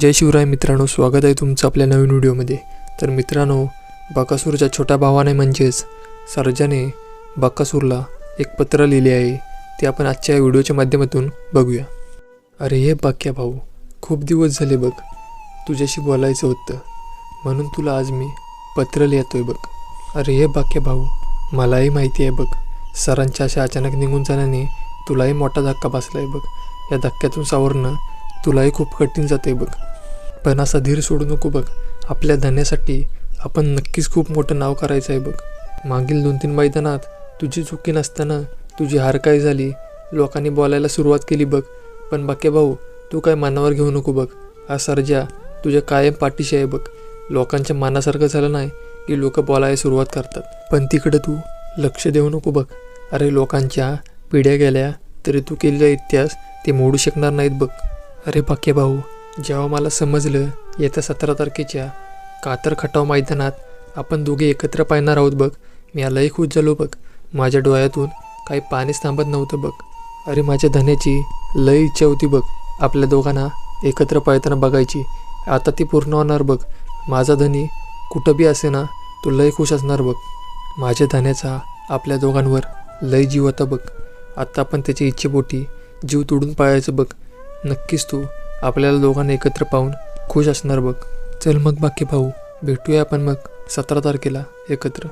जय शिवराय मित्रांनो स्वागत आहे तुमचं आपल्या नवीन व्हिडिओमध्ये. तर मित्रांनो बकासूरच्या छोट्या भावाने म्हणजेच सर्जाने बकासूरला एक पत्र लिहिले आहे. ते आपण आजच्या या व्हिडिओच्या माध्यमातून बघूया. अरे हे बाक्या भाऊ खूप दिवस झाले बघ तुझ्याशी बोलायचं होतं. म्हणून तुला आज मी पत्र लिहितोय बघ. अरे हे बाक्या भाऊ मलाही माहिती आहे बघ सरांच्या अशा अचानक निघून जाण्याने तुलाही मोठा धक्का बसला आहे बघ. या धक्क्यातून सावरणं तुलाही खूप कठीण जाते बघ. पण असा धीर सोडू नको बघ. आपल्या धन्यासाठी आपण नक्कीच खूप मोठं नाव करायचं आहे बघ. मागील दोन तीन मैदानात तुझी चुकी नसताना तुझी हार काय झाली. लोकांनी बोलायला सुरुवात केली बघ. पण बाकी भाऊ तू काय मनावर घेऊ नको बघ. हा सर्जा तुझ्या कायम पाठीशी आहे बघ. लोकांच्या मनासारखं झालं नाही की लोक बोलायला सुरुवात करतात. पण तिकडं तू लक्ष देऊ नको बघ. अरे लोकांच्या पिढ्या गेल्या तरी तू केलेला इतिहास ते मोडू शकणार नाहीत बघ. अरे बाके भाऊ जेव्हा मला समजलं येत्या सतरा तारखेच्या कातर खटाव मैदानात आपण दोघे एकत्र पाहणार आहोत बघ. मी आलाही खुश झालो बघ. माझ्या डोळ्यातून काही पाणीच थांबत नव्हतं बघ. अरे माझ्या धन्याची लय इच्छा होती बघ आपल्या दोघांना एकत्र पाळताना बघायची. आता ती पूर्ण होणार बघ. माझा धनी कुठं बी असे ना तो लय खुश असणार बघ. माझ्या धन्याचा आपल्या दोघांवर लय जीव होता बघ. आत्ता आपण त्याच्या इच्छेपोटी जीव तोडून पाळायचं बघ. नक्कीच तू आपल्याला दोघांना एकत्र पाहून खुश असणार बघ. चल मग बाकी भाऊ भेटूया आपण मग सतरा तारखेला एकत्र.